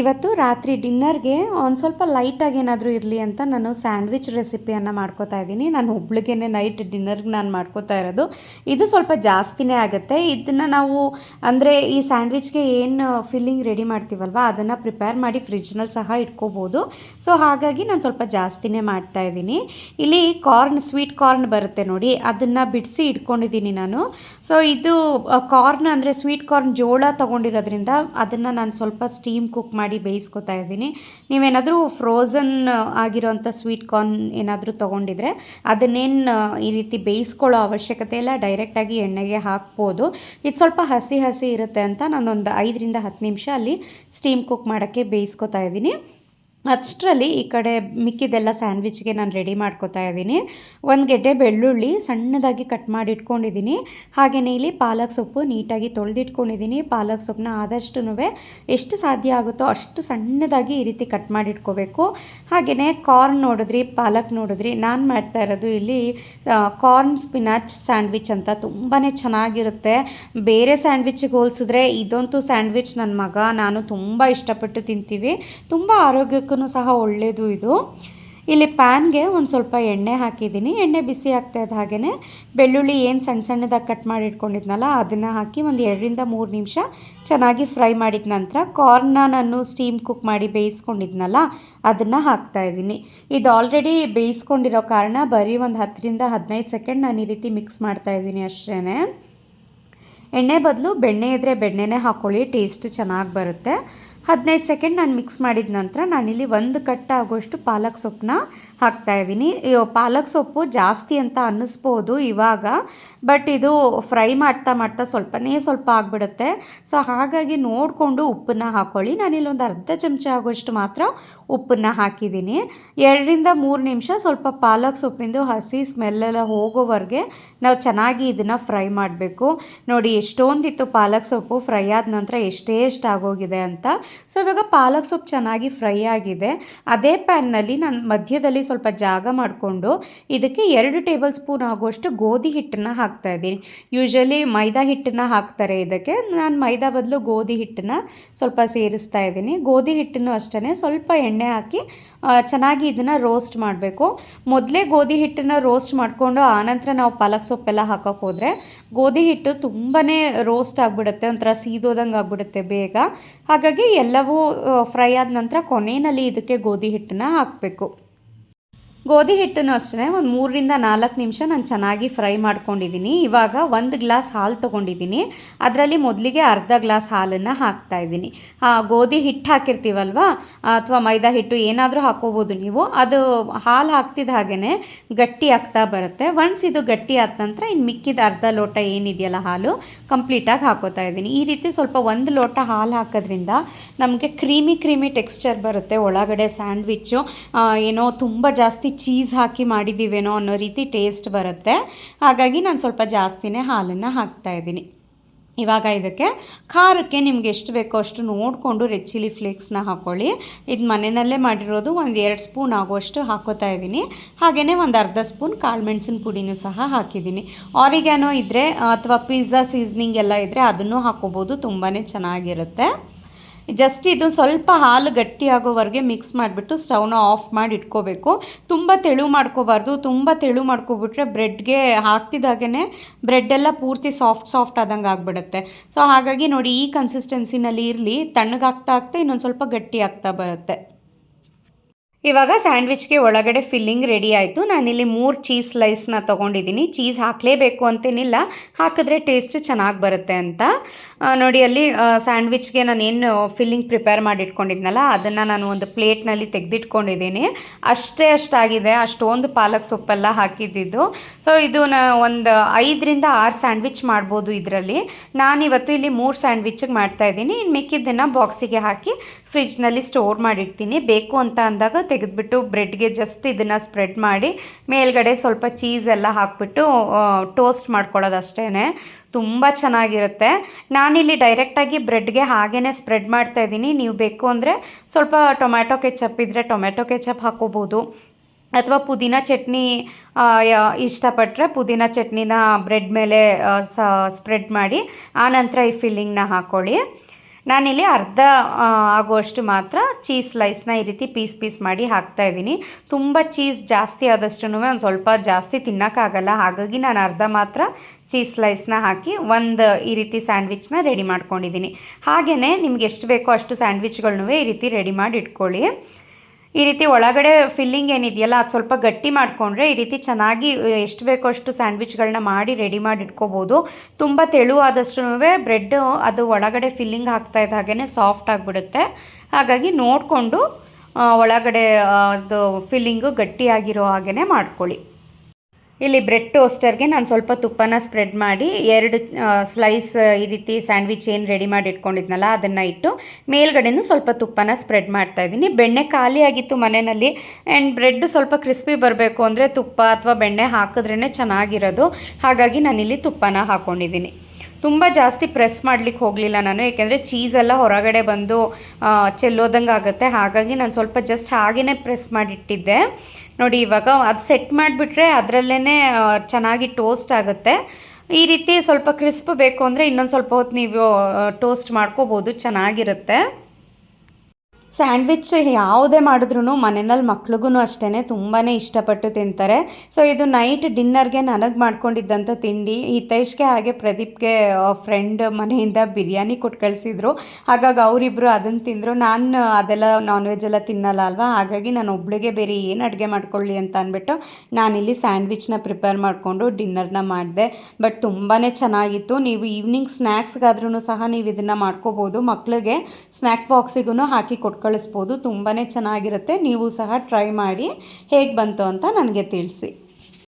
ಇವತ್ತು ರಾತ್ರಿ ಡಿನ್ನರ್ಗೆ ಒಂದು ಸ್ವಲ್ಪ ಲೈಟಾಗಿ ಏನಾದರೂ ಇರಲಿ ಅಂತ ನಾನು ಸ್ಯಾಂಡ್ವಿಚ್ ರೆಸಿಪಿಯನ್ನು ಮಾಡ್ಕೋತಾ ಇದ್ದೀನಿ. ನಾನು ಒಬ್ಳಿಗೆ ನೈಟ್ ಡಿನ್ನರ್ಗೆ ನಾನು ಮಾಡ್ಕೋತಾ ಇರೋದು. ಇದು ಸ್ವಲ್ಪ ಜಾಸ್ತಿನೇ ಆಗುತ್ತೆ. ಇದನ್ನು ನಾವು ಅಂದರೆ ಈ ಸ್ಯಾಂಡ್ವಿಚ್ಗೆ ಏನು ಫಿಲ್ಲಿಂಗ್ ರೆಡಿ ಮಾಡ್ತೀವಲ್ವ, ಅದನ್ನು ಪ್ರಿಪೇರ್ ಮಾಡಿ ಫ್ರಿಜ್ನಲ್ಲಿ ಸಹ ಇಟ್ಕೋಬೋದು. ಸೊ, ಹಾಗಾಗಿ ನಾನು ಸ್ವಲ್ಪ ಜಾಸ್ತಿನೇ ಮಾಡ್ತಾ ಇದ್ದೀನಿ. ಇಲ್ಲಿ ಕಾರ್ನ್, ಸ್ವೀಟ್ ಕಾರ್ನ್ ಬರುತ್ತೆ ನೋಡಿ, ಅದನ್ನು ಬಿಡಿಸಿ ಇಟ್ಕೊಂಡಿದ್ದೀನಿ ನಾನು. ಸೊ, ಇದು ಕಾರ್ನ್ ಅಂದರೆ ಸ್ವೀಟ್ ಕಾರ್ನ್ ಜೋಳ ತೊಗೊಂಡಿರೋದ್ರಿಂದ ಅದನ್ನು ನಾನು ಸ್ವಲ್ಪ ಸ್ಟೀಮ್ ಕುಕ್ ಬೇಯಿಸ್ಕೊತಾ ಇದ್ದೀನಿ. ನೀವೇನಾದರೂ ಫ್ರೋಝನ್ ಆಗಿರೋಂಥ ಸ್ವೀಟ್ ಕಾರ್ನ್ ಏನಾದರೂ ತೊಗೊಂಡಿದ್ರೆ ಅದನ್ನೇನು ಈ ರೀತಿ ಬೇಯಿಸ್ಕೊಳ್ಳೋ ಅವಶ್ಯಕತೆ ಇಲ್ಲ. ಡೈರೆಕ್ಟಾಗಿ ಎಣ್ಣೆಗೆ ಹಾಕ್ಬೋದು. ಇದು ಸ್ವಲ್ಪ ಹಸಿ ಹಸಿ ಇರುತ್ತೆ ಅಂತ ನಾನೊಂದು ಐದರಿಂದ ಹತ್ತು ನಿಮಿಷ ಅಲ್ಲಿ ಸ್ಟೀಮ್ ಕುಕ್ ಮಾಡೋಕ್ಕೆ ಬೇಯಿಸ್ಕೊತಾ ಇದ್ದೀನಿ. ಅಷ್ಟರಲ್ಲಿ ಈ ಕಡೆ ಮಿಕ್ಕಿದೆಲ್ಲ ಸ್ಯಾಂಡ್ವಿಚ್ಗೆ ನಾನು ರೆಡಿ ಮಾಡ್ಕೋತಾ ಇದ್ದೀನಿ. ಒಂದು ಗೆಡ್ಡೆ ಬೆಳ್ಳುಳ್ಳಿ ಸಣ್ಣದಾಗಿ ಕಟ್ ಮಾಡಿ ಇಟ್ಕೊಂಡಿದ್ದೀನಿ. ಹಾಗೆಯೇ ಇಲ್ಲಿ ಪಾಲಕ್ ಸೊಪ್ಪು ನೀಟಾಗಿ ತೊಳೆದಿಟ್ಕೊಂಡಿದ್ದೀನಿ. ಪಾಲಕ್ ಸೊಪ್ಪನ್ನ ಆದಷ್ಟು ಎಷ್ಟು ಸಾಧ್ಯ ಆಗುತ್ತೋ ಅಷ್ಟು ಸಣ್ಣದಾಗಿ ಈ ರೀತಿ ಕಟ್ ಮಾಡಿ ಇಟ್ಕೋಬೇಕು. ಹಾಗೆಯೇ ಕಾರ್ನ್ ನೋಡಿದ್ರಿ, ಪಾಲಕ್ ನೋಡಿದ್ರಿ, ನಾನು ಮಾಡ್ತಾ ಇರೋದು ಇಲ್ಲಿ ಕಾರ್ನ್ ಸ್ಪಿನಾಚ್ ಸ್ಯಾಂಡ್ವಿಚ್ ಅಂತ ತುಂಬಾ ಚೆನ್ನಾಗಿರುತ್ತೆ. ಬೇರೆ ಸ್ಯಾಂಡ್ವಿಚ್ಗೆ ಹೋಲಿಸಿದ್ರೆ ಇದಂತೂ ಸ್ಯಾಂಡ್ವಿಚ್ ನನ್ನ ಮಗ, ನಾನು ತುಂಬ ಇಷ್ಟಪಟ್ಟು ತಿಂತೀವಿ. ತುಂಬ ಆರೋಗ್ಯಕ್ಕೂ ಸಹ ಒಳ್ಳೆಯದು ಇದು. ಇಲ್ಲಿ ಪ್ಯಾನ್ಗೆ ಒಂದು ಸ್ವಲ್ಪ ಎಣ್ಣೆ ಹಾಕಿದ್ದೀನಿ. ಎಣ್ಣೆ ಬಿಸಿ ಆಗ್ತಾ ಇದ್ದ ಹಾಗೆಯೇ ಬೆಳ್ಳುಳ್ಳಿ ಏನು ಸಣ್ಣ ಸಣ್ಣದಾಗಿ ಕಟ್ ಮಾಡಿ ಇಟ್ಕೊಂಡಿದ್ನಲ್ಲ ಅದನ್ನು ಹಾಕಿ ಒಂದು ಎರಡರಿಂದ ಮೂರು ನಿಮಿಷ ಚೆನ್ನಾಗಿ ಫ್ರೈ ಮಾಡಿದ ನಂತರ ಕಾರ್ನ ನಾನು ಸ್ಟೀಮ್ ಕುಕ್ ಮಾಡಿ ಬೇಯಿಸ್ಕೊಂಡಿದ್ನಲ್ಲ ಅದನ್ನು ಹಾಕ್ತಾಯಿದ್ದೀನಿ ಇದು ಆಲ್ರೆಡಿ ಬೇಯಿಸ್ಕೊಂಡಿರೋ ಕಾರಣ ಬರೀ ಒಂದು ಹತ್ತರಿಂದ ಹದಿನೈದು ಸೆಕೆಂಡ್ ನಾನು ಈ ರೀತಿ ಮಿಕ್ಸ್ ಮಾಡ್ತಾ ಇದ್ದೀನಿ ಅಷ್ಟೇ ಎಣ್ಣೆ ಬದಲು ಬೆಣ್ಣೆ ಇದ್ದರೆ ಬೆಣ್ಣೆನೇ ಹಾಕ್ಕೊಳ್ಳಿ ಟೇಸ್ಟ್ ಚೆನ್ನಾಗಿ ಬರುತ್ತೆ. ಹದಿನೈದು ಸೆಕೆಂಡ್ ನಾನು ಮಿಕ್ಸ್ ಮಾಡಿದ ನಂತರ ನಾನಿಲ್ಲಿ ಒಂದು ಕಟ್ಟ ಆಗೋಷ್ಟು ಪಾಲಕ್ ಸೊಪ್ಪನ್ನ ಹಾಕ್ತಾಯಿದ್ದೀನಿ ಪಾಲಕ್ ಸೊಪ್ಪು ಜಾಸ್ತಿ ಅಂತ ಅನ್ನಿಸ್ಬೋದು ಇವಾಗ ಬಟ್ ಇದು ಫ್ರೈ ಮಾಡ್ತಾ ಮಾಡ್ತಾ ಸ್ವಲ್ಪನೇ ಸ್ವಲ್ಪ ಆಗಿಬಿಡುತ್ತೆ. ಸೊ ಹಾಗಾಗಿ ನೋಡಿಕೊಂಡು ಉಪ್ಪನ್ನ ಹಾಕ್ಕೊಳ್ಳಿ ನಾನಿಲ್ಲಿ ಒಂದು ಅರ್ಧ ಚಮಚ ಆಗೋಷ್ಟು ಮಾತ್ರ ಉಪ್ಪನ್ನು ಹಾಕಿದ್ದೀನಿ. ಎರಡರಿಂದ ಮೂರು ನಿಮಿಷ ಸ್ವಲ್ಪ ಪಾಲಕ್ ಸೊಪ್ಪಿಂದು ಹಸಿ ಸ್ಮೆಲ್ಲೆಲ್ಲ ಹೋಗೋವರೆಗೆ ನಾವು ಚೆನ್ನಾಗಿ ಇದನ್ನು ಫ್ರೈ ಮಾಡಬೇಕು. ನೋಡಿ, ಎಷ್ಟೊಂದಿತ್ತು ಪಾಲಕ್ ಸೊಪ್ಪು ಫ್ರೈ ಆದ ನಂತರ ಎಷ್ಟೇ ಎಷ್ಟಾಗೋಗಿದೆ ಅಂತ. ಸೊ ಇವಾಗ ಪಾಲಕ್ ಸೊಪ್ಪು ಚೆನ್ನಾಗಿ ಫ್ರೈ ಆಗಿದೆ. ಅದೇ ಪ್ಯಾನ್ನಲ್ಲಿ ನಾನು ಮಧ್ಯದಲ್ಲಿ ಸ್ವಲ್ಪ ಜಾಗ ಮಾಡಿಕೊಂಡು ಇದಕ್ಕೆ ಎರಡು ಟೇಬಲ್ ಸ್ಪೂನ್ ಆಗುವಷ್ಟು ಗೋಧಿ ಹಿಟ್ಟನ್ನು ಹಾಕ್ತಾ ಇದ್ದೀನಿ. ಯೂಶಲಿ ಮೈದಾ ಹಿಟ್ಟನ್ನು ಹಾಕ್ತಾರೆ ಇದಕ್ಕೆ. ನಾನು ಮೈದಾ ಬದಲು ಗೋಧಿ ಹಿಟ್ಟನ್ನು ಸ್ವಲ್ಪ ಸೇರಿಸ್ತಾ ಇದ್ದೀನಿ. ಗೋಧಿ ಹಿಟ್ಟನ್ನು ಅಷ್ಟೇ ಸ್ವಲ್ಪ ಎಣ್ಣೆ ಹಾಕಿ ಚೆನ್ನಾಗಿ ಇದನ್ನು ರೋಸ್ಟ್ ಮಾಡಬೇಕು. ಮೊದಲೇ ಗೋಧಿ ಹಿಟ್ಟನ್ನು ರೋಸ್ಟ್ ಮಾಡಿಕೊಂಡು ಆನಂತರ ನಾವು ಪಾಲಕ್ ಸೊಪ್ಪೆಲ್ಲ ಹಾಕೋಕೆ ಹೋದರೆ ಗೋಧಿ ಹಿಟ್ಟು ತುಂಬಾ ರೋಸ್ಟ್ ಆಗಿಬಿಡುತ್ತೆ. ಒಂಥರ ಸೀದೋದಂಗೆ ಆಗಿಬಿಡುತ್ತೆ ಬೇಗ. ಹಾಗಾಗಿ ಎಲ್ಲವೂ ಫ್ರೈ ಆದ ನಂತರ ಕೊನೆಯಲ್ಲಿ ಇದಕ್ಕೆ ಗೋಧಿ ಹಿಟ್ಟನ್ನು ಹಾಕಬೇಕು. ಗೋಧಿ ಹಿಟ್ಟನ್ನು ಅಷ್ಟೇ, ಒಂದು ಮೂರರಿಂದ ನಾಲ್ಕು ನಿಮಿಷ ನಾನು ಚೆನ್ನಾಗಿ ಫ್ರೈ ಮಾಡ್ಕೊಂಡಿದ್ದೀನಿ ಇವಾಗ ಒಂದು ಗ್ಲಾಸ್ ಹಾಲು ತೊಗೊಂಡಿದ್ದೀನಿ ಅದರಲ್ಲಿ ಮೊದಲಿಗೆ ಅರ್ಧ ಗ್ಲಾಸ್ ಹಾಲನ್ನು ಹಾಕ್ತಾ ಇದ್ದೀನಿ. ಗೋಧಿ ಹಿಟ್ಟು ಹಾಕಿರ್ತೀವಲ್ವ? ಅಥವಾ ಮೈದಾ ಹಿಟ್ಟು ಏನಾದರೂ ಹಾಕೋಬೋದು ನೀವು. ಅದು ಹಾಲು ಹಾಕ್ತಿದ್ದ ಹಾಗೇ ಗಟ್ಟಿ ಆಗ್ತಾ ಬರುತ್ತೆ. ಒನ್ಸ್ ಇದು ಗಟ್ಟಿ ಆದ ನಂತರ ಇನ್ನು ಮಿಕ್ಕಿದ ಅರ್ಧ ಲೋಟ ಏನಿದೆಯಲ್ಲ ಹಾಲು ಕಂಪ್ಲೀಟಾಗಿ ಹಾಕೋತಾ ಇದ್ದೀನಿ. ಈ ರೀತಿ ಸ್ವಲ್ಪ ಒಂದು ಲೋಟ ಹಾಲು ಹಾಕೋದ್ರಿಂದ ನಮಗೆ ಕ್ರೀಮಿ ಕ್ರೀಮಿ ಟೆಕ್ಸ್ಚರ್ ಬರುತ್ತೆ. ಒಳಗಡೆ ಸ್ಯಾಂಡ್ವಿಚ್ಚು ಏನೋ ತುಂಬ ಜಾಸ್ತಿ ಚೀಸ್ ಹಾಕಿ ಮಾಡಿದ್ದೀವೇನೋ ಅನ್ನೋ ರೀತಿ ಟೇಸ್ಟ್ ಬರುತ್ತೆ. ಹಾಗಾಗಿ ನಾನು ಸ್ವಲ್ಪ ಜಾಸ್ತಿನೇ ಹಾಲನ್ನು ಹಾಕ್ತಾಯಿದ್ದೀನಿ ಇವಾಗ ಇದಕ್ಕೆ ಖಾರಕ್ಕೆ ನಿಮ್ಗೆ ಎಷ್ಟು ಬೇಕೋ ಅಷ್ಟು ನೋಡಿಕೊಂಡು ರೆಡ್ ಚಿಲ್ಲಿ ಫ್ಲೇಕ್ಸ್ನ ಹಾಕ್ಕೊಳ್ಳಿ ಇದು ಮನೆಯಲ್ಲೇ ಮಾಡಿರೋದು ಒಂದು ಎರಡು ಸ್ಪೂನ್ ಆಗುವಷ್ಟು ಹಾಕೋತಾ ಇದ್ದೀನಿ. ಹಾಗೆಯೇ ಒಂದು ಅರ್ಧ ಸ್ಪೂನ್ ಕಾಳು ಮೆಣಸಿನ ಪುಡಿನೂ ಸಹ ಹಾಕಿದ್ದೀನಿ. ಆರಿಗ್ಯಾನೋ ಇದ್ದರೆ ಅಥವಾ ಪಿಜ್ಜಾ ಸೀಸ್ನಿಂಗ್ ಎಲ್ಲ ಇದ್ದರೆ ಅದನ್ನು ಹಾಕೋಬೋದು ತುಂಬಾ ಚೆನ್ನಾಗಿರುತ್ತೆ. ಜಸ್ಟ್ ಇದು ಸ್ವಲ್ಪ ಹಾಲು ಗಟ್ಟಿ ಆಗೋವರೆಗೆ ಮಿಕ್ಸ್ ಮಾಡಿಬಿಟ್ಟು ಸ್ಟವ್ನ ಆಫ್ ಮಾಡಿ ಇಟ್ಕೋಬೇಕು. ತುಂಬ ತೆಳು ಮಾಡ್ಕೋಬಾರ್ದು, ತುಂಬ ತೆಳು ಮಾಡ್ಕೊಬಿಟ್ರೆ ಬ್ರೆಡ್ಗೆ ಹಾಕ್ತಿದ್ದಾಗೇ ಬ್ರೆಡ್ಡೆಲ್ಲ ಪೂರ್ತಿ ಸಾಫ್ಟ್ ಸಾಫ್ಟ್ ಆದಂಗೆ ಆಗಿಬಿಡುತ್ತೆ. ಸೊ ಹಾಗಾಗಿ ನೋಡಿ ಈ ಕನ್ಸಿಸ್ಟೆನ್ಸಿನಲ್ಲಿ ಇರಲಿ, ತಣ್ಣಗಾಗ್ತಾ ಆಗ್ತಾ ಇನ್ನೊಂದು ಸ್ವಲ್ಪ ಗಟ್ಟಿ ಆಗ್ತಾ ಬರುತ್ತೆ. ಇವಾಗ ಸ್ಯಾಂಡ್ವಿಚ್ಗೆ ಒಳಗಡೆ ಫಿಲ್ಲಿಂಗ್ ರೆಡಿ ಆಯಿತು. ನಾನಿಲ್ಲಿ ಮೂರು ಚೀಸ್ ಸ್ಲೈಸ್ನ ತೊಗೊಂಡಿದ್ದೀನಿ. ಚೀಸ್ ಹಾಕಲೇಬೇಕು ಅಂತೇನಿಲ್ಲ. ಹಾಕಿದ್ರೆ ಟೇಸ್ಟ್ ಚೆನ್ನಾಗಿ ಬರುತ್ತೆ ಅಂತ. ನೋಡಿ ಅಲ್ಲಿ ಸ್ಯಾಂಡ್ವಿಚ್ಗೆ ನಾನು ಏನು ಫಿಲ್ಲಿಂಗ್ ಪ್ರಿಪೇರ್ ಮಾಡಿಟ್ಕೊಂಡಿದ್ನಲ್ಲ, ಅದನ್ನು ನಾನು ಒಂದು ಪ್ಲೇಟ್ನಲ್ಲಿ ತೆಗೆದಿಟ್ಕೊಂಡಿದ್ದೀನಿ. ಅಷ್ಟೇ ಅಷ್ಟಾಗಿದೆ. ಅಷ್ಟೊಂದು ಪಾಲಕ್ ಸೊಪ್ಪೆಲ್ಲ ಹಾಕಿದ್ದಿದ್ದು. ಸೊ, ಇದು ಒಂದು ಐದರಿಂದ ಆರು ಸ್ಯಾಂಡ್ವಿಚ್ ಮಾಡ್ಬೋದು ಇದರಲ್ಲಿ. ನಾನಿವತ್ತು ಇಲ್ಲಿ ಮೂರು ಸ್ಯಾಂಡ್ವಿಚ್ಗೆ ಮಾಡ್ತಾಯಿದ್ದೀನಿ ಇನ್ನು ಮಿಕ್ಕಿದ್ದನ್ನು ಬಾಕ್ಸಿಗೆ ಹಾಕಿ ಫ್ರಿಜ್ನಲ್ಲಿ ಸ್ಟೋರ್ ಮಾಡಿರ್ತೀನಿ ಬೇಕು ಅಂತ ಅಂದಾಗ ತೆಗೆದುಬಿಟ್ಟು ಬ್ರೆಡ್ಗೆ ಜಸ್ಟ್ ಇದನ್ನು ಸ್ಪ್ರೆಡ್ ಮಾಡಿ, ಮೇಲ್ಗಡೆ ಸ್ವಲ್ಪ ಚೀಸ್ ಎಲ್ಲ ಹಾಕ್ಬಿಟ್ಟು ಟೋಸ್ಟ್ ಮಾಡ್ಕೊಳ್ಳೋದು ಅಷ್ಟೇ ತುಂಬ ಚೆನ್ನಾಗಿರುತ್ತೆ. ನಾನಿಲ್ಲಿ ಡೈರೆಕ್ಟಾಗಿ ಬ್ರೆಡ್ಗೆ ಹಾಗೇ ಸ್ಪ್ರೆಡ್ ಮಾಡ್ತಾ ಇದ್ದೀನಿ. ನೀವು ಬೇಕು ಅಂದರೆ ಸ್ವಲ್ಪ ಟೊಮ್ಯಾಟೊ ಕೆಚಪ್ ಇದ್ದರೆ ಟೊಮ್ಯಾಟೊ ಕೆಚಪ್ ಹಾಕೋಬೋದು ಅಥವಾ ಪುದೀನ ಚಟ್ನಿ ಇಷ್ಟಪಟ್ಟರೆ ಪುದೀನ ಚಟ್ನಿನ ಬ್ರೆಡ್ ಮೇಲೆ ಸ್ಪ್ರೆಡ್ ಮಾಡಿ ಆನಂತರ ಈ ಫಿಲ್ಲಿಂಗ್ನ ಹಾಕ್ಕೊಳ್ಳಿ ನಾನಿಲ್ಲಿ ಅರ್ಧ ಆಗುವಷ್ಟು ಮಾತ್ರ ಚೀಸ್ ಸ್ಲೈಸ್ನ ಈ ರೀತಿ ಪೀಸ್ ಪೀಸ್ ಮಾಡಿ ಹಾಕ್ತಾ ಇದ್ದೀನಿ. ತುಂಬ ಚೀಸ್ ಜಾಸ್ತಿ ಆದಷ್ಟು ಒಂದು ಸ್ವಲ್ಪ ಜಾಸ್ತಿ ತಿನ್ನೋಕ್ಕಾಗಲ್ಲ. ಹಾಗಾಗಿ ನಾನು ಅರ್ಧ ಮಾತ್ರ ಚೀಸ್ ಸ್ಲೈಸ್ನ ಹಾಕಿ ಒಂದು ಈ ರೀತಿ ಸ್ಯಾಂಡ್ವಿಚ್ನ ರೆಡಿ ಮಾಡ್ಕೊಂಡಿದ್ದೀನಿ. ಹಾಗೆಯೇ ನಿಮ್ಗೆ ಎಷ್ಟು ಬೇಕೋ ಅಷ್ಟು ಸ್ಯಾಂಡ್ವಿಚ್ಗಳನ್ನೂ ಈ ರೀತಿ ರೆಡಿ ಮಾಡಿ ಇಟ್ಕೊಳ್ಳಿ. ಈ ರೀತಿ ಒಳಗಡೆ ಫಿಲ್ಲಿಂಗ್ ಏನಿದೆಯಲ್ಲ, ಅದು ಸ್ವಲ್ಪ ಗಟ್ಟಿ ಮಾಡಿಕೊಂಡ್ರೆ ಈ ರೀತಿ ಚೆನ್ನಾಗಿ ಎಷ್ಟು ಬೇಕೋ ಅಷ್ಟು ಸ್ಯಾಂಡ್ವಿಚ್ಗಳನ್ನ ಮಾಡಿ ರೆಡಿ ಮಾಡಿ ಇಟ್ಕೋಬೋದು. ತುಂಬ ತೆಳುವಾದಷ್ಟು ಬ್ರೆಡ್ ಅದು ಒಳಗಡೆ ಫಿಲ್ಲಿಂಗ್ ಹಾಕ್ತಾ ಇದ್ದ ಹಾಗೇ ಸಾಫ್ಟ್ ಆಗಿಬಿಡುತ್ತೆ. ಹಾಗಾಗಿ ನೋಡಿಕೊಂಡು ಒಳಗಡೆ ಅದು ಫಿಲ್ಲಿಂಗು ಗಟ್ಟಿಯಾಗಿರೋ ಹಾಗೇ ಮಾಡ್ಕೊಳ್ಳಿ. ಇಲ್ಲಿ ಬ್ರೆಡ್ ಟೋಸ್ಟರ್ಗೆ ನಾನು ಸ್ವಲ್ಪ ತುಪ್ಪನ ಸ್ಪ್ರೆಡ್ ಮಾಡಿ ಎರಡು ಸ್ಲೈಸ್ ಈ ರೀತಿ ಸ್ಯಾಂಡ್ವಿಚ್ ಏನು ರೆಡಿ ಮಾಡಿ ಇಟ್ಕೊಂಡಿದ್ನಲ್ಲ ಅದನ್ನು ಇಟ್ಟು ಮೇಲ್ಗಡೆನೂ ಸ್ವಲ್ಪ ತುಪ್ಪನ ಸ್ಪ್ರೆಡ್ ಮಾಡ್ತಾ ಇದ್ದೀನಿ. ಬೆಣ್ಣೆ ಖಾಲಿ ಆಗಿತ್ತು ಮನೆಯಲ್ಲಿ ಆ್ಯಂಡ್ ಬ್ರೆಡ್ ಸ್ವಲ್ಪ ಕ್ರಿಸ್ಪಿ ಬರಬೇಕು ಅಂದರೆ ತುಪ್ಪ ಅಥವಾ ಬೆಣ್ಣೆ ಹಾಕಿದ್ರೇ ಚೆನ್ನಾಗಿರೋದು. ಹಾಗಾಗಿ ನಾನಿಲ್ಲಿ ತುಪ್ಪನ ಹಾಕ್ಕೊಂಡಿದ್ದೀನಿ ತುಂಬ ಜಾಸ್ತಿ ಪ್ರೆಸ್ ಮಾಡಲಿಕ್ಕೆ ಹೋಗಲಿಲ್ಲ ನಾನು, ಏಕೆಂದರೆ ಚೀಸೆಲ್ಲ ಹೊರಗಡೆ ಬಂದು ಚೆಲ್ಲೋದಂಗೆ ಆಗುತ್ತೆ. ಹಾಗಾಗಿ ನಾನು ಸ್ವಲ್ಪ ಜಸ್ಟ್ ಹಾಗೇ ಪ್ರೆಸ್ ಮಾಡಿಟ್ಟಿದ್ದೆ. ನೋಡಿ, ಇವಾಗ ಅದು ಸೆಟ್ ಮಾಡಿಬಿಟ್ರೆ ಅದರಲ್ಲೇ ಚೆನ್ನಾಗಿ ಟೋಸ್ಟ್ ಆಗುತ್ತೆ. ಈ ರೀತಿ ಸ್ವಲ್ಪ ಕ್ರಿಸ್ಪ್ ಬೇಕು ಅಂದರೆ ಇನ್ನೊಂದು ಸ್ವಲ್ಪ ಹೊತ್ತು ನೀವು ಟೋಸ್ಟ್ ಮಾಡ್ಕೋಬೋದು, ಚೆನ್ನಾಗಿರುತ್ತೆ. ಸ್ಯಾಂಡ್ವಿಚ್ ಯಾವುದೇ ಮಾಡಿದ್ರೂ ಮನೆಯಲ್ಲಿ ಮಕ್ಳಿಗೂ ಅಷ್ಟೇ ತುಂಬಾ ಇಷ್ಟಪಟ್ಟು ತಿಂತಾರೆ. ಸೊ ಇದು ನೈಟ್ ಡಿನ್ನರ್ಗೆ ನನಗೆ ಮಾಡ್ಕೊಂಡಿದ್ದಂಥ ತಿಂಡಿ, ಹಿತೈಷ್ಗೆ ಹಾಗೆ ಪ್ರದೀಪ್ಗೆ ಫ್ರೆಂಡ್ ಮನೆಯಿಂದ ಬಿರಿಯಾನಿ ಕೊಟ್ಟು ಕಳಿಸಿದ್ರು. ಹಾಗಾಗಿ ಅವರಿಬ್ಬರು ಅದನ್ನು ತಿಂದರು. ನಾನು ಅದೆಲ್ಲ ನಾನ್ ವೆಜ್ ಎಲ್ಲ ತಿನ್ನಲ್ಲ ಅಲ್ವಾ? ಹಾಗಾಗಿ ನಾನು ಒಬ್ಳಿಗೆ ಬೇರೆ ಏನು ಅಡುಗೆ ಮಾಡ್ಕೊಳ್ಳಿ ಅಂತ ಅಂದ್ಬಿಟ್ಟು ನಾನಿಲ್ಲಿ ಸ್ಯಾಂಡ್ವಿಚ್ನ ಪ್ರಿಪೇರ್ ಮಾಡಿಕೊಂಡು ಡಿನ್ನರ್ನ ಮಾಡಿದೆ. ಬಟ್ ತುಂಬಾ ಚೆನ್ನಾಗಿತ್ತು. ನೀವು ಈವ್ನಿಂಗ್ ಸ್ನ್ಯಾಕ್ಸ್ಗಾದ್ರೂ ಸಹ ನೀವು ಇದನ್ನು ಮಾಡ್ಕೋಬೋದು. ಮಕ್ಕಳಿಗೆ ಸ್ನ್ಯಾಕ್ ಬಾಕ್ಸಿಗೂ ಹಾಕಿ ಕೊಟ್ಟು ಕಳಿಸ್ಬೋದು ತುಂಬಾ ಚೆನ್ನಾಗಿರುತ್ತೆ. ನೀವು ಸಹ ಟ್ರೈ ಮಾಡಿ ಹೇಗೆ ಬಂತು ಅಂತ ನನಗೆ ತಿಳಿಸಿ.